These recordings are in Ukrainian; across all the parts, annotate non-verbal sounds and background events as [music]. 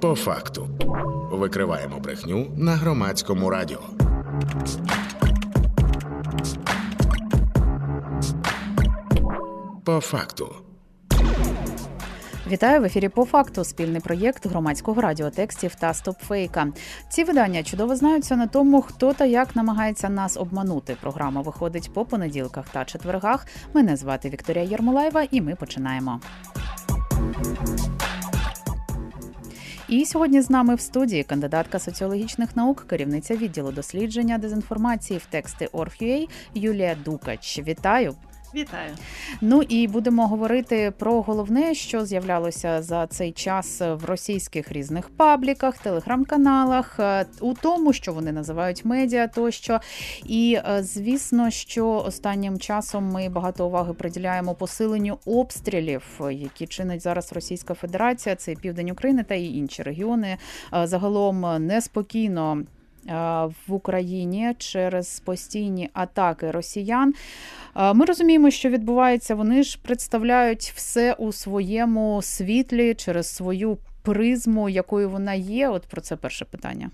По факту викриваємо брехню на громадському радіо. По факту. Вітаю в ефірі по факту. Спільний проєкт громадського радіотекстів та стопфейка. Ці видання чудово знаються на тому, хто та як намагається нас обманути. Програма виходить по понеділках та четвергах. Мене звати Вікторія Єрмолаєва, і ми починаємо. І сьогодні з нами в студії кандидатка соціологічних наук, керівниця відділу дослідження дезінформації в тексти Орф.ua Юлія Дукач. Вітаю! Вітаю. Ну і будемо говорити про головне, що з'являлося за цей час в російських різних пабліках, телеграм-каналах, е, у тому, що вони називають медіа, тощо. І е, звісно, що останнім часом ми багато уваги приділяємо посиленню обстрілів, які чинить зараз Російська Федерація, це південь України та і інші регіони. Е, загалом неспокійно. В Україні через постійні атаки росіян ми розуміємо, що відбувається. Вони ж представляють все у своєму світлі через свою призму, якою вона є. От про це перше питання.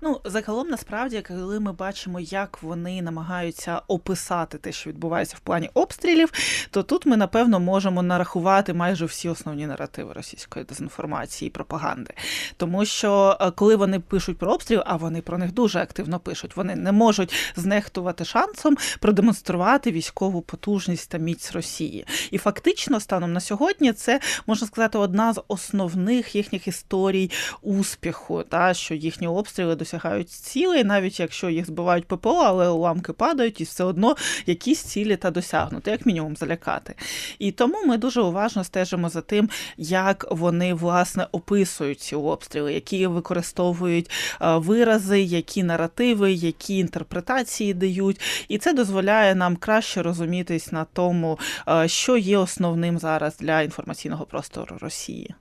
Ну, загалом, насправді, коли ми бачимо, як вони намагаються описати те, що відбувається в плані обстрілів, то тут ми напевно можемо нарахувати майже всі основні наративи російської дезінформації і пропаганди. Тому що е, коли вони пишуть про обстріл, а вони про них дуже активно пишуть, вони не можуть знехтувати шансом продемонструвати військову потужність та міць Росії. І фактично, станом на сьогодні, це можна сказати одна з основних їхніх історій успіху, та що їхні обстріли досягають цілей, навіть якщо їх збивають ППО, але уламки падають, і все одно якісь цілі та досягнути, як мінімум залякати. І тому ми дуже уважно стежимо за тим, як вони власне описують ці обстріли, які використовують е, вирази, які наративи, які інтерпретації дають. І це дозволяє нам краще розумітись на тому, е, що є основним зараз для інформаційного простору Росії.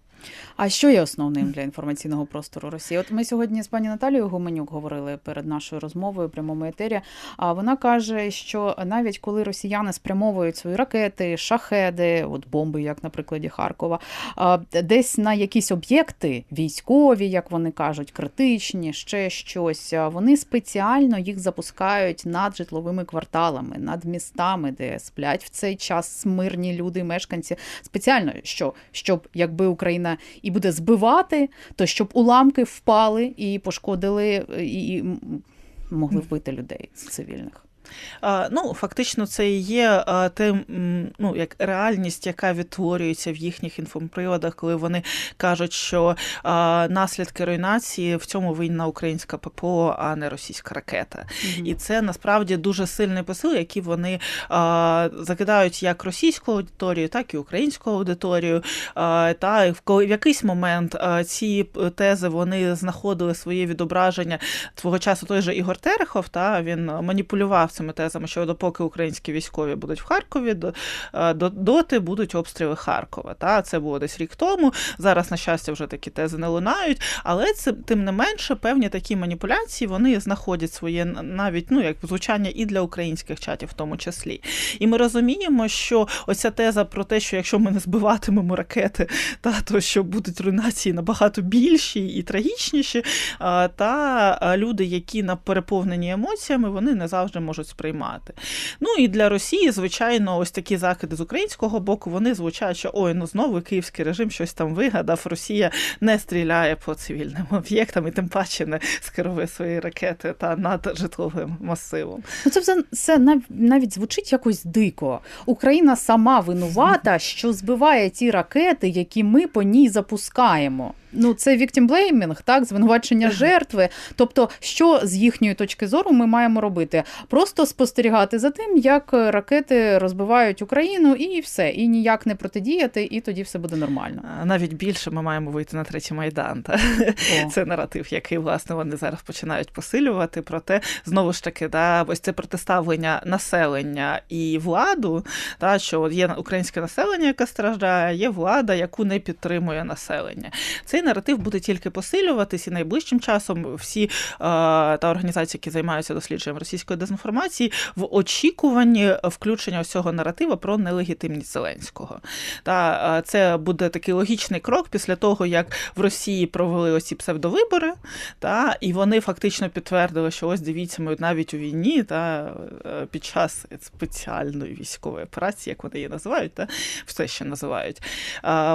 А що є основним для інформаційного простору Росії? От ми сьогодні з пані Наталією Гуменюк говорили перед нашою розмовою прямому етері. А вона каже, що навіть коли росіяни спрямовують свої ракети, шахеди, от бомби, як на прикладі Харкова, десь на якісь об'єкти військові, як вони кажуть, критичні, ще щось. Вони спеціально їх запускають над житловими кварталами, над містами, де сплять в цей час мирні люди, мешканці. Спеціально що щоб якби Україна і буде збивати, то щоб уламки впали і пошкодили, і могли вбити людей цивільних. Ну, фактично, це і є тим, ну, як реальність, яка відтворюється в їхніх інфоприводах, коли вони кажуть, що наслідки руйнації в цьому винна українська ППО, а не російська ракета. Mm-hmm. І це насправді дуже сильний посил, який вони закидають як російську аудиторію, так і українську аудиторію. Та в якийсь момент ці тези вони знаходили своє відображення свого часу. Той же Ігор Терехов, та він маніпулював цими тезами, що допоки українські військові будуть в Харкові, е, доти будуть обстріли Харкова. Та Це було десь рік тому. Зараз, на щастя, вже такі тези не лунають, але це тим не менше певні такі маніпуляції вони знаходять своє навіть ну як звучання і для українських чатів, в тому числі. І ми розуміємо, що оця теза про те, що якщо ми не збиватимемо ракети, та то що будуть руйнації набагато більші і трагічніші, та люди, які на переповнені емоціями, вони не завжди можуть можуть сприймати. Ну і для Росії, звичайно, ось такі закиди з українського боку вони звучать, що ой, ну знову київський режим щось там вигадав. Росія не стріляє по цивільним об'єктам і тим паче не скерує свої ракети та над житловим масивом. Ну це все навіть звучить якось дико. Україна сама винувата, що збиває ті ракети, які ми по ній запускаємо. Ну, це віктімблеймінг, так, звинувачення жертви. Тобто, що з їхньої точки зору ми маємо робити? Просто спостерігати за тим, як ракети розбивають Україну, і все, і ніяк не протидіяти, і тоді все буде нормально. Навіть більше ми маємо вийти на третій майдан. Та? Це наратив, який власне вони зараз починають посилювати. Проте знову ж таки, да, ось це протиставлення населення і владу, та що є українське населення, яке страждає, є влада, яку не підтримує населення. Це цей наратив буде тільки посилюватись, і найближчим часом всі е, та організації, які займаються дослідженням російської дезінформації, в очікуванні включення ось цього наратива про нелегітимність Зеленського. Та е, це буде такий логічний крок після того, як в Росії провели оці псевдовибори, та і вони фактично підтвердили, що ось дивіться, ми навіть у війні та е, під час спеціальної військової операції, як вони її називають, та все ще називають.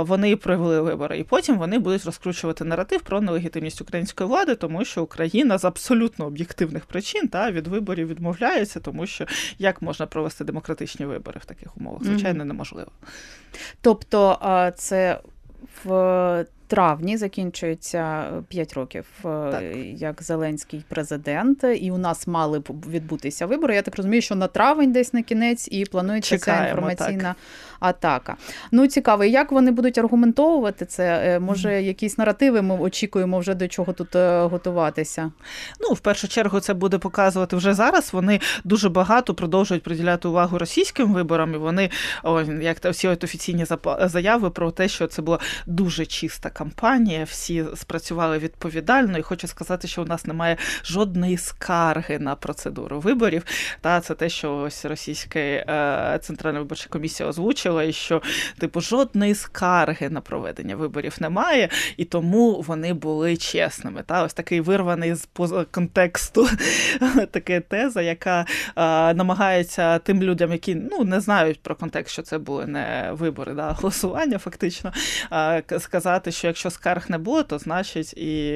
Вони провели вибори, і потім вони будуть розкручувати наратив про нелегітимність української влади, тому що Україна з абсолютно об'єктивних причин та від виборів відмовляється, тому що як можна провести демократичні вибори в таких умовах? Звичайно, неможливо. Тобто це в травні закінчується 5 років, е, Так. як Зеленський президент, і у нас мали б відбутися вибори. Я так розумію, що на травень десь на кінець і планується ця Чекаємо, інформаційна атака. Ну цікаво, як вони будуть аргументовувати це? Е, Може, якісь наративи ми очікуємо вже до чого тут е, готуватися? Ну, в першу чергу, це буде показувати вже зараз. Вони дуже багато продовжують приділяти увагу російським виборам. І вони, о, як та всі офіційні заяви про те, що це була дуже чиста кампанія. Всі спрацювали відповідально. І хочу сказати, що у нас немає жодної скарги на процедуру виборів. Та це те, що ось російська е, центральна виборча комісія озвучила, і що типу жодної скарги на проведення виборів немає, і тому вони були чесними. Та ось такий вирваний з контексту [laughs] така теза, яка е, намагається тим людям, які ну не знають про контекст, що це були не вибори, да, голосування, фактично е, сказати, що якщо скарг не було, то значить і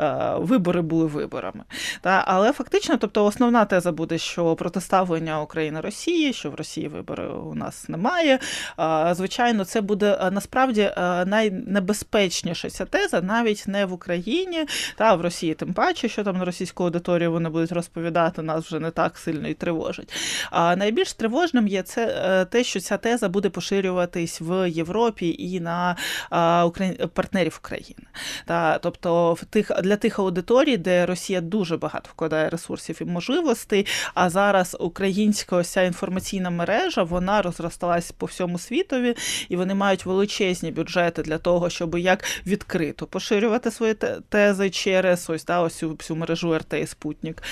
е, вибори були виборами. Та, але фактично, тобто, основна теза буде, що протиставлення України Росії, що в Росії вибори у нас немає. А, Звичайно, це буде насправді а, найнебезпечніша ця теза, навіть не в Україні, та в Росії, тим паче, що там на російську аудиторію вони будуть розповідати, нас вже не так сильно і тривожить. А найбільш тривожним є це е, те, що ця теза буде поширюватись в Європі і на а, украї- партнерів України. Та, тобто в тих для тих аудиторій, де Росія дуже багато вкладає ресурсів і можливостей, а зараз українська ось інформаційна мережа вона розросталась по всьому світові, і вони мають величезні бюджети для того, щоб як відкрито поширювати свої тези через ось та ось всю мережу РТ і Спутник,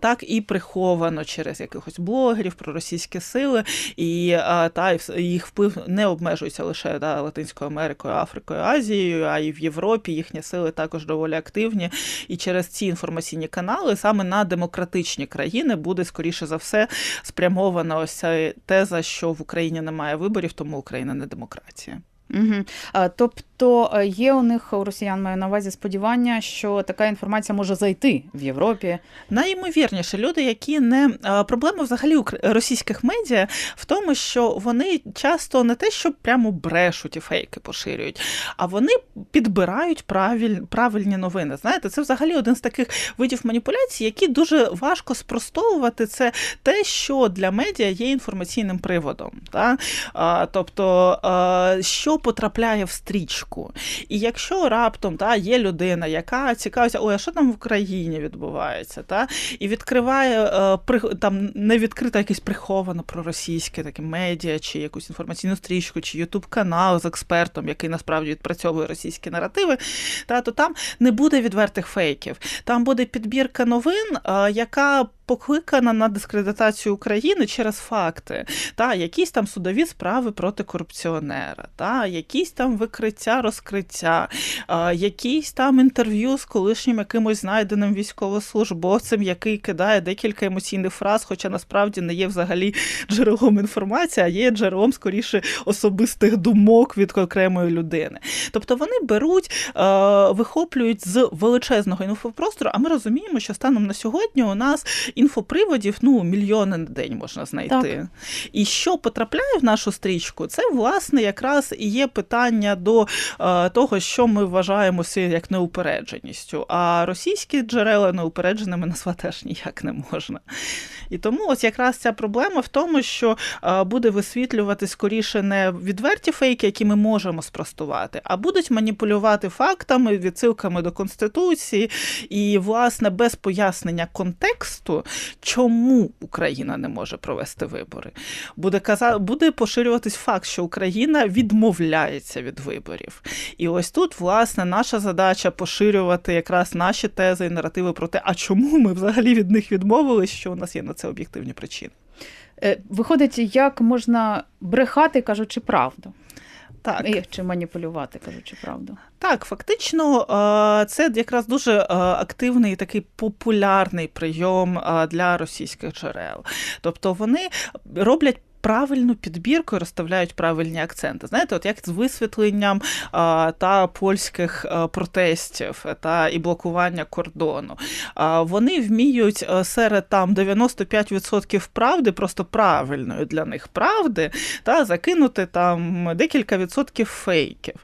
так і приховано через якихось блогерів про російські сили, і та їх вплив не обмежується лише да, Латинською Америкою, Африкою, Азією, а й в Європі їхні сили також доволі активні. І через ці інформаційні канали саме на демократичні країни буде скоріше за все спрямована ось теза, що в Україні немає виборів, тому Україна не демократія. Угу. Тобто е, є у них у росіян маю на увазі сподівання, що така інформація може зайти в Європі. Найімовірніше, люди, які не проблема взагалі російських медіа в тому, що вони часто не те, що прямо брешуть і фейки поширюють, а вони підбирають правиль, правильні новини. Знаєте, це взагалі один з таких видів маніпуляцій, які дуже важко спростовувати. Це те, що для медіа є інформаційним приводом. Та? Тобто, а, що потрапляє в стрічку. І якщо раптом та, є людина, яка цікавиться, ой, а що там в Україні відбувається, та, і відкриває е, там не відкрита якесь приховано проросійське таке медіа, чи якусь інформаційну стрічку, чи ютуб канал з експертом, який насправді відпрацьовує російські наративи, та, то там не буде відвертих фейків. Там буде підбірка новин, е, яка покликана на дискредитацію України через факти, та якісь там судові справи проти корупціонера, та якісь там викриття, розкриття, якісь там інтерв'ю з колишнім якимось знайденим військовослужбовцем, який кидає декілька емоційних фраз, хоча насправді не є взагалі джерелом інформації, а є джерелом скоріше особистих думок від окремої людини. Тобто вони беруть, вихоплюють з величезного інфопростору, а ми розуміємо, що станом на сьогодні у нас інфоприводів ну мільйони на день можна знайти. Так. І що потрапляє в нашу стрічку, це власне якраз і є питання до е, того, що ми вважаємося як неупередженістю. А російські джерела неупередженими назвати теж ніяк не можна. І тому ось якраз ця проблема в тому, що е, буде висвітлювати скоріше не відверті фейки, які ми можемо спростувати, а будуть маніпулювати фактами, відсилками до конституції, і власне без пояснення контексту чому Україна не може провести вибори. Буде каза... буде поширюватись факт, що Україна відмовляється від виборів. І ось тут, власне, наша задача поширювати якраз наші тези і наративи про те, а чому ми взагалі від них відмовились, що у нас є на це об'єктивні причини. Е, виходить, як можна брехати, кажучи правду. Так. Чи маніпулювати, кажучи правду. Так, фактично, е, це якраз дуже е, активний такий популярний прийом для російських джерел. Тобто вони роблять правильну підбірку і розставляють правильні акценти. Знаєте, от як з висвітленням а, та польських а, протестів та і блокування кордону. А, Вони вміють серед там 95% правди, просто правильної для них правди, та закинути там декілька відсотків фейків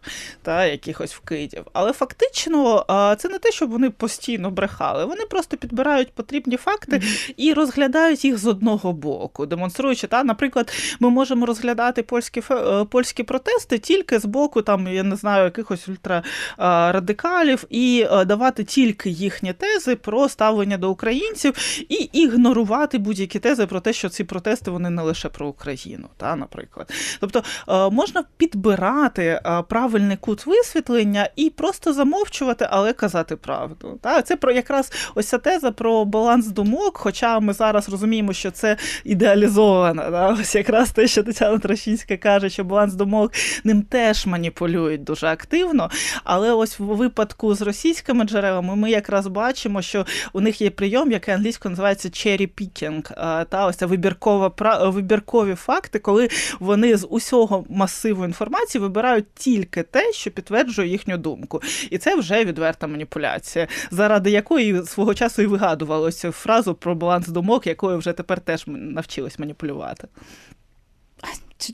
та якихось вкидів. Але фактично а, це не те, щоб вони постійно брехали. Вони просто підбирають потрібні факти mm-hmm. і розглядають їх з одного боку, демонструючи, та, наприклад ми можемо розглядати польські е, польські протести тільки з боку, там я не знаю, якихось ультрарадикалів, і е, давати тільки їхні тези про ставлення до українців і ігнорувати будь-які тези про те, що ці протести вони не лише про Україну, та, наприклад. Тобто е, можна підбирати правильний кут висвітлення і просто замовчувати, але казати правду. Та? Це про якраз ось ця теза про баланс думок, хоча ми зараз розуміємо, що це ідеалізована. Та? Ось якраз те, що Тетяна Трощинська каже, що баланс думок ним теж маніпулюють дуже активно. Але ось в випадку з російськими джерелами ми якраз бачимо, що у них є прийом, який англійською називається cherry picking, та ось ця вибіркова вибіркові факти, коли вони з усього масиву інформації вибирають тільки те, що підтверджує їхню думку. І це вже відверта маніпуляція, заради якої свого часу і вигадувалося фразу про баланс думок, якою вже тепер теж навчились маніпулювати.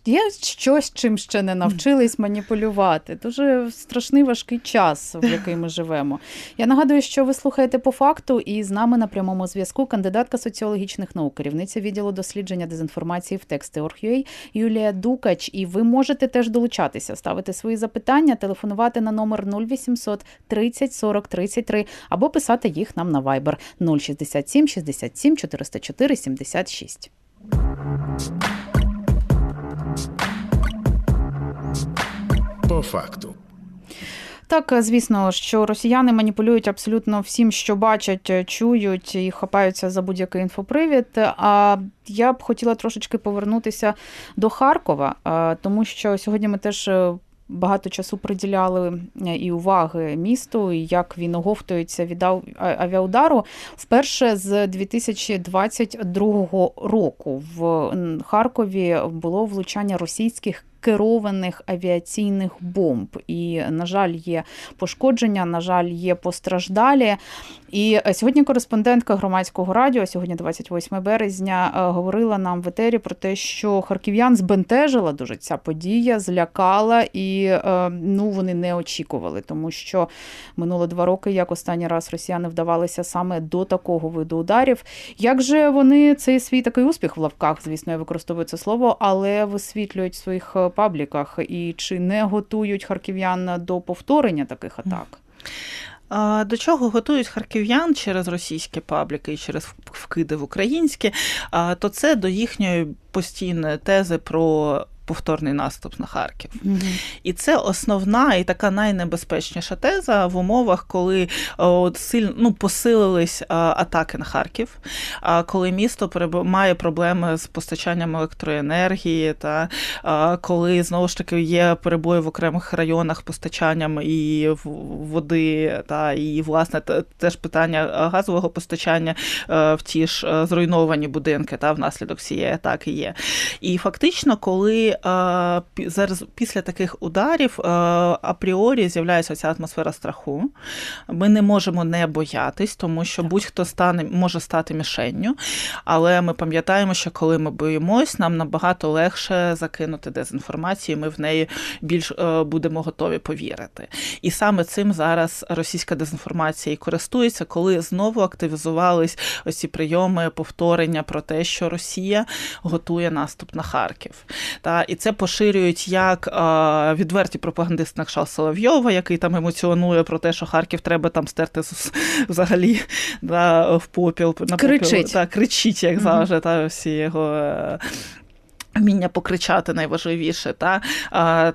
Є щось, чим ще не навчились маніпулювати. Дуже страшний важкий час, в який ми живемо. Я нагадую, що ви слухаєте по факту, і з нами на прямому зв'язку кандидатка соціологічних наук, керівниця відділу дослідження дезінформації в тексти Орг.ua Юлія Дукач. І ви можете теж долучатися, ставити свої запитання, телефонувати на номер 0800 30 40 33 або писати їх нам на Viber 067 67 404 76. По факту. Так, звісно, що росіяни маніпулюють абсолютно всім, що бачать, чують і хапаються за будь-який інфопривід. А я б хотіла трошечки повернутися до Харкова, тому що сьогодні ми теж багато часу приділяли е, і уваги місту, і як він оговтується від авіаудару. Вперше з 2022 року в Харкові було влучання російських керованих авіаційних бомб. І, на жаль, є пошкодження, на жаль, є постраждалі. І сьогодні кореспондентка громадського радіо, сьогодні 28 березня, е, говорила нам в етері про те, що харків'ян збентежила дуже ця подія, злякала, і е, ну вони не очікували, тому що минуло два роки, як останній раз росіяни вдавалися саме до такого виду ударів. Як же вони цей свій такий успіх в лавках, звісно, я використовую це слово, але висвітлюють в своїх е, пабліках, і чи не готують харків'ян до повторення таких атак? До чого готують харків'ян через російські пабліки і через вкиди в українські, то це до їхньої постійної тези про повторний наступ на Харків. Угу. І це основна і така найнебезпечніша теза в умовах, коли от, сильно ну, посилились атаки на Харків, коли місто має проблеми з постачанням електроенергії, та коли знову ж таки є перебої в окремих районах постачанням і води, та і власне теж питання газового постачання е, в ті ж е, зруйновані будинки та внаслідок цієї атаки є. І фактично, коли зараз після таких ударів апріорі з'являється ця атмосфера страху. Ми не можемо не боятись, тому що будь-хто стане може стати мішенню. Але ми пам'ятаємо, що коли ми боїмось, нам набагато легше закинути дезінформацію, ми в неї більш е, будемо готові повірити. І саме цим зараз російська дезінформація і користується, коли знову активізувались ось ці прийоми повторення про те, що Росія готує наступ на Харків. Та і це поширюють як а, відверті пропагандисти на кшал Соловйова, який там емоціонує про те, що Харків треба там стерти взагалі да, в попіл. На кричить. Попіл, та, кричить, як завжди, та всі його е, Вміння покричати найважливіше, та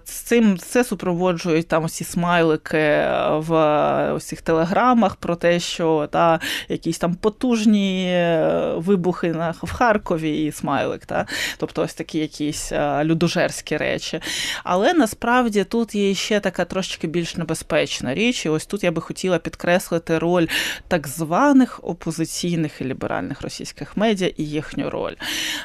з цим це супроводжують там усі смайлики в усіх телеграмах про те, що та якісь там потужні е, вибухи на в Харкові і смайлик, та тобто ось такі якісь е, людожерські речі. Але насправді тут є ще така трошки більш небезпечна річ. І ось тут я би хотіла підкреслити роль так званих опозиційних і ліберальних російських медіа і їхню роль.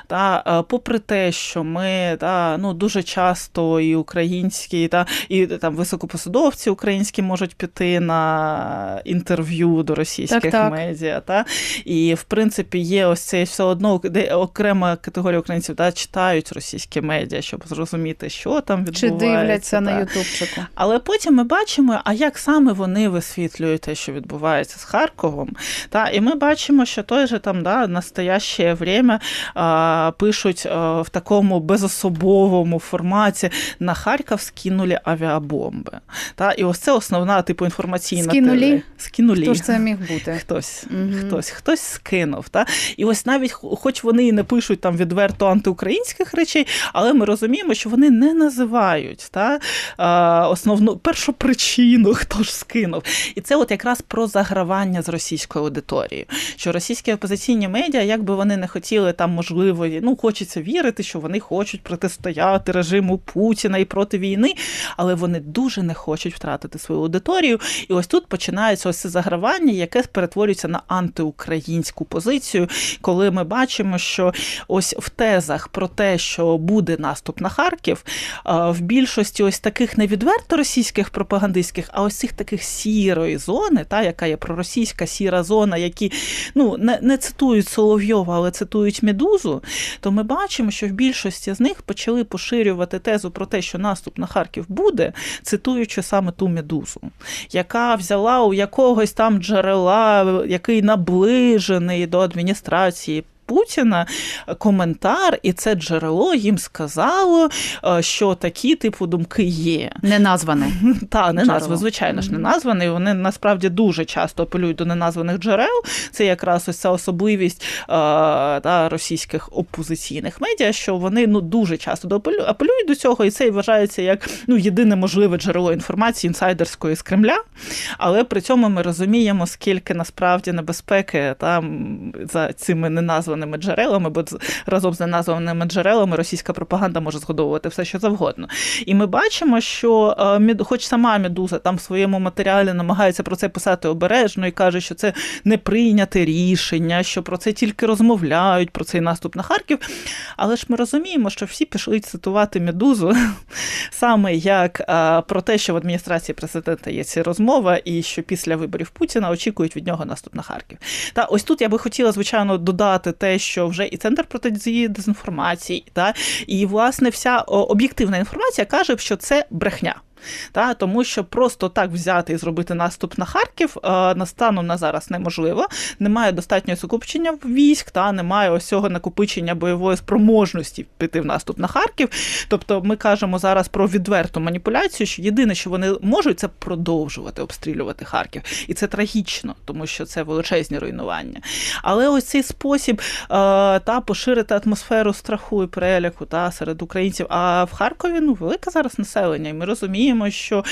Та е, попри те, що що ми та, ну, дуже часто і українські, та, і там високопосадовці українські можуть піти на інтерв'ю до російських так, так. медіа. Та, І, в принципі, є ось цей все одно, де окрема категорія українців та, читають російські медіа, щоб зрозуміти, що там відбувається. Чи дивляться та. на Ютубчику. Але потім ми бачимо, а як саме вони висвітлюють те, що відбувається з Харковом. Та, І ми бачимо, що той же там да, настояще время а, пишуть а, в такому такому безособовому форматі на Харків скинули авіабомби. Та? І ось це основна типу інформаційна Скинулі? Скинулі. Хто ж це міг бути? Хтось угу. хтось, хтось скинув. Та? І ось навіть, хоч вони і не пишуть там відверто антиукраїнських речей, але ми розуміємо, що вони не називають та? основну першу причину, хто ж скинув. І це от якраз про загравання з російською аудиторією. Що російські опозиційні медіа, як би вони не хотіли там, можливо, ну хочеться вірити, що вони вони хочуть протистояти режиму Путіна і проти війни, але вони дуже не хочуть втратити свою аудиторію. І ось тут починається ось це загравання, яке перетворюється на антиукраїнську позицію, коли ми бачимо, що ось в тезах про те, що буде наступ на Харків, в більшості ось таких не відверто російських пропагандистських, а ось цих таких сірої зони, та яка є проросійська сіра зона, які ну не, не цитують Соловйова, але цитують Медузу, то ми бачимо, що в більшості більшості з них почали поширювати тезу про те, що наступ на Харків буде, цитуючи саме ту медузу, яка взяла у якогось там джерела, який наближений до адміністрації Путіна коментар, і це джерело їм сказало, е, що такі типу думки є. Не назване. [laughs] Та, не назви, звичайно ж, не названий. Вони насправді дуже часто апелюють до неназваних джерел. Це якраз ось ця особливість е, та, російських опозиційних медіа, що вони ну дуже часто апелюють до цього, і це і вважається як ну єдине можливе джерело інформації інсайдерської з Кремля. Але при цьому ми розуміємо, скільки насправді небезпеки там за цими неназваними неназваними джерелами, бо разом з неназваними джерелами російська пропаганда може згодовувати все, що завгодно. І ми бачимо, що е, хоч сама Медуза там в своєму матеріалі намагається про це писати обережно і каже, що це не прийняте рішення, що про це тільки розмовляють, про цей наступ на Харків. Але ж ми розуміємо, що всі пішли цитувати Медузу [laughs] саме як е, про те, що в адміністрації президента є ця розмова, і що після виборів Путіна очікують від нього наступ на Харків. Та ось тут я би хотіла, звичайно, додати те те, що вже і центр протидії дезінформації, та і власне вся об'єктивна інформація каже, що це брехня. Та, Тому що просто так взяти і зробити наступ на Харків е, на станом на зараз неможливо. Немає достатнього сукупчення військ, та немає ось накопичення бойової спроможності піти в наступ на Харків. Тобто ми кажемо зараз про відверту маніпуляцію, що єдине, що вони можуть, це продовжувати обстрілювати Харків. І це трагічно, тому що це величезні руйнування. Але ось цей спосіб е, та поширити атмосферу страху і переляку та серед українців. А в Харкові ну велике зараз населення, і ми розуміємо розуміємо, що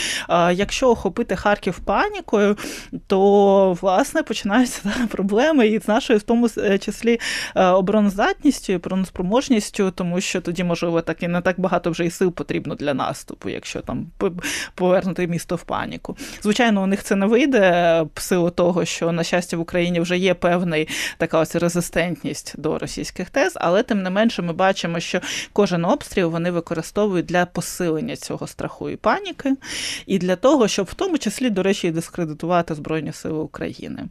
якщо охопити Харків панікою, то власне починаються проблеми і з нашою в тому е, числі е, обороноздатністю і обороноспроможністю, тому що тоді, можливо, так і не так багато вже і сил потрібно для наступу, якщо там повернути місто в паніку. Звичайно, у них це не вийде в силу того, що на щастя в Україні вже є певний така ось резистентність до російських тез, але тим не менше ми бачимо, що кожен обстріл вони використовують для посилення цього страху і паніки паніки, і для того, щоб в тому числі, до речі, дискредитувати Збройні Сили України.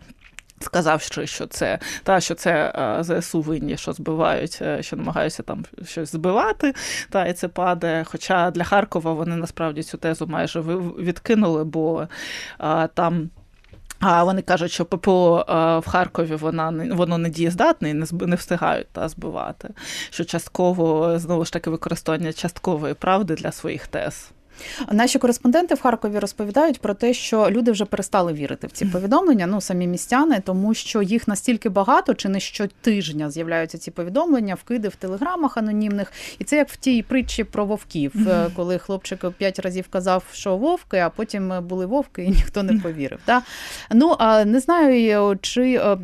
Сказав, що це та що це ЗСУ винні, що збивають, е, що намагаються там щось збивати, та і це падає. Хоча для Харкова вони насправді цю тезу майже відкинули, бо а, там А вони кажуть, що ППО в Харкові вона воно не дієздатне і не не встигають та збивати. Що частково знову ж таки використання часткової правди для своїх тез. Наші кореспонденти в Харкові розповідають про те, що люди вже перестали вірити в ці повідомлення, ну самі містяни, тому що їх настільки багато, чи не щотижня з'являються ці повідомлення, вкиди в телеграмах анонімних. І це як в тій притчі про вовків, mm-hmm. коли хлопчик п'ять разів казав, що вовки, а потім були вовки, і ніхто не повірив. Да? Ну а не знаю, чи е,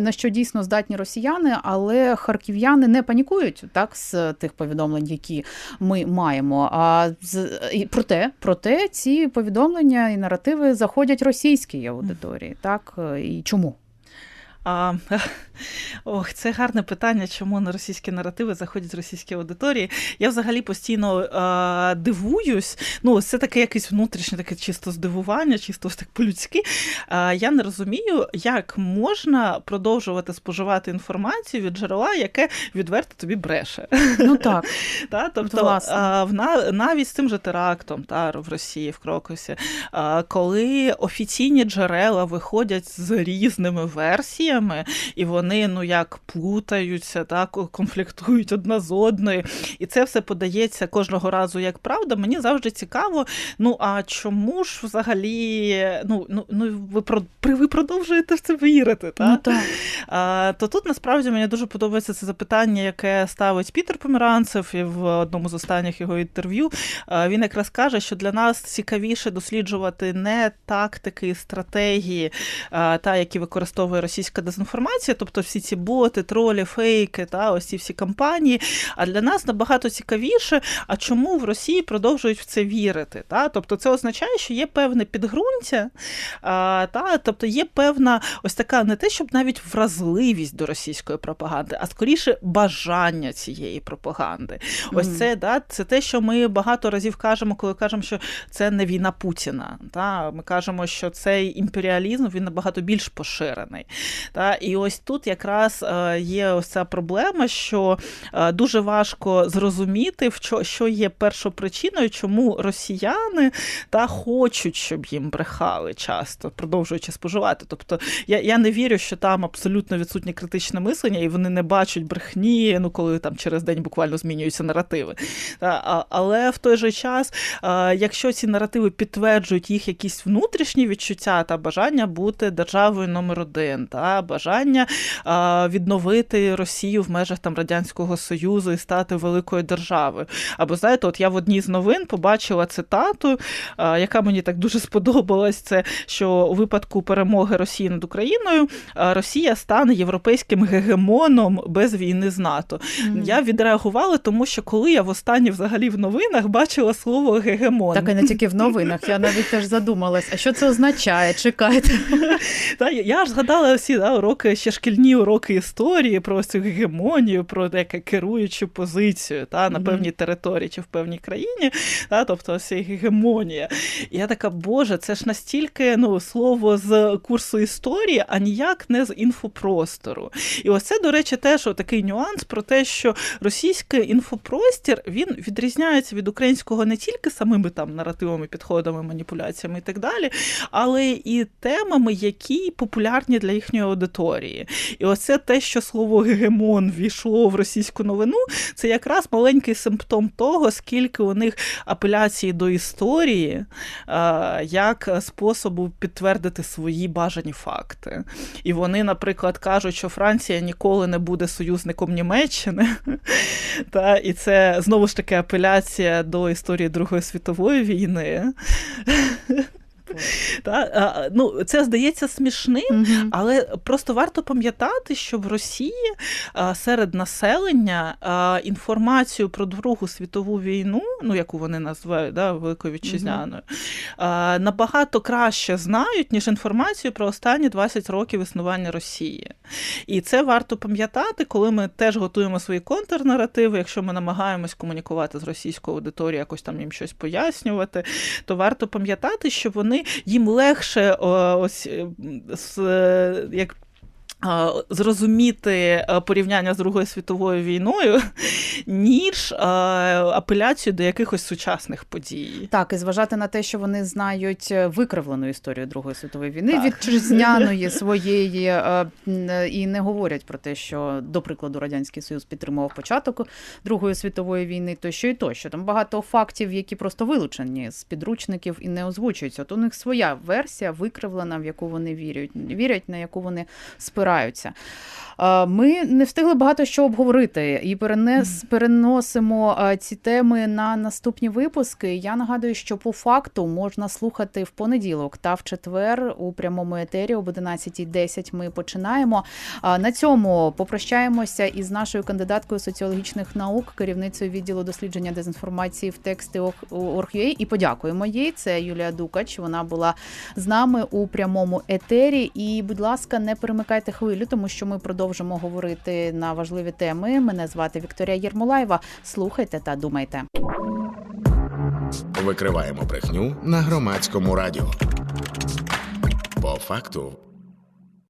на що дійсно здатні росіяни, але харків'яни не панікують так з тих повідомлень, які ми маємо. А проте, проте ці повідомлення і наративи заходять російській аудиторії. Так і чому? А, [laughs] Ох, це гарне питання, чому на російські наративи заходять з російські аудиторії. Я взагалі постійно а, дивуюсь. Ну, це таке якесь внутрішнє, таке чисто здивування, чисто так по-людськи. А, Я не розумію, як можна продовжувати споживати інформацію від джерела, яке відверто тобі бреше. Ну так. [laughs] Та, тобто а, в, навіть з тим же терактом та, в Росії, в Крокусі, а, коли офіційні джерела виходять з різними версіями, і вони ну як плутаються, так конфліктують одна з одною, і це все подається кожного разу як правда. Мені завжди цікаво. Ну а чому ж взагалі ну ну, ну ви ви продовжуєте в це вірити? Так? Ну, так. А, То тут насправді мені дуже подобається це запитання, яке ставить Пітер Поміранцев і в одному з останніх його інтерв'ю. Він якраз каже, що для нас цікавіше досліджувати не тактики, стратегії, та які використовує російська дезінформація, тобто всі ці боти, тролі, фейки, та ось ці всі кампанії. А для нас набагато цікавіше, а чому в Росії продовжують в це вірити? Та? Тобто це означає, що є певне підґрунтя, а, та? тобто є певна ось така не те, щоб навіть вразливість до російської пропаганди, а скоріше бажання цієї пропаганди. Ось це да, це те, що ми багато разів кажемо, коли кажемо, що це не війна Путіна. Та? Ми кажемо, що цей імперіалізм він набагато більш поширений. Та? І ось тут якраз е, є ось ця проблема, що е, дуже важко зрозуміти, що є першопричиною, чому росіяни та хочуть, щоб їм брехали часто, продовжуючи споживати. Тобто я я не вірю, що там абсолютно відсутнє критичне мислення, і вони не бачать брехні, ну коли там через день буквально змінюються наративи. Але в той же час, е, якщо ці наративи підтверджують їх якісь внутрішні відчуття та бажання бути державою номер один, та бажання відновити Росію в межах там радянського союзу і стати великою державою. Або знаєте, от я в одній з новин побачила цитату, яка мені так дуже сподобалась. Це що у випадку перемоги Росії над Україною Росія стане європейським гегемоном без війни з НАТО. Mm-hmm. Я відреагувала, тому що коли я в останнє взагалі в новинах бачила слово гегемон. Так і не тільки в новинах. Я навіть теж задумалась, а що це означає? Чекайте. [laughs] Я ж згадала всі уроки ще шкільні уроки історії про цю гегемонію, про яке керуючу позицію та, на певній території чи в певній країні, та, тобто ось гегемонія. І я така, Боже, це ж настільки ну, слово з курсу історії, а ніяк не з інфопростору. І ось це, до речі, теж такий нюанс про те, що російський інфопростір він відрізняється від українського не тільки самими там наративами, підходами, маніпуляціями і так далі, але і темами, які популярні для їхньої аудиторії. І оце те, що слово гегемон війшло в російську новину, це якраз маленький симптом того, скільки у них апеляції до історії як способу підтвердити свої бажані факти. І вони, наприклад, кажуть, що Франція ніколи не буде союзником Німеччини. [laughs] Та, І це знову ж таки апеляція до історії Другої світової війни. [laughs] Та, ну, Це здається смішним, але просто варто пам'ятати, що в Росії серед населення інформацію про Другу світову війну, ну яку вони називають да, Великою Вітчизняною, набагато краще знають, ніж інформацію про останні 20 років існування Росії. І це варто пам'ятати, коли ми теж готуємо свої контрнаративи, якщо ми намагаємось комунікувати з російською аудиторією, якось там їм щось пояснювати, то варто пам'ятати, що вони їм легше ось як Зрозуміти е, порівняння з Другою світовою війною, [laughs] ніж апеляцію до якихось сучасних подій, так і зважати на те, що вони знають е, викривлену історію Другої світової війни так. вітчизняної своєї, е, і не говорять про те, що до прикладу радянський союз підтримував початок Другої світової війни, тощо і тощо. Там багато фактів, які просто вилучені з підручників і не озвучуються. От у них своя версія викривлена, в яку вони вірять, вірять, на яку вони спираються. Ми не встигли багато що обговорити і перенес, переносимо ці теми на наступні випуски. Я нагадую, що по факту можна слухати в понеділок та в четвер у прямому етері об 11.10 Ми починаємо. На цьому попрощаємося із нашою кандидаткою соціологічних наук, керівницею відділу дослідження дезінформації в тексти Орг.ua і подякуємо їй. Це Юлія Дукач. Вона була з нами у прямому етері. І, будь ласка, не перемикайте хвилю, тому що ми продовжимо говорити на важливі теми. Мене звати Вікторія Єрмолаєва. Слухайте та думайте. Викриваємо брехню на громадському радіо. По факту.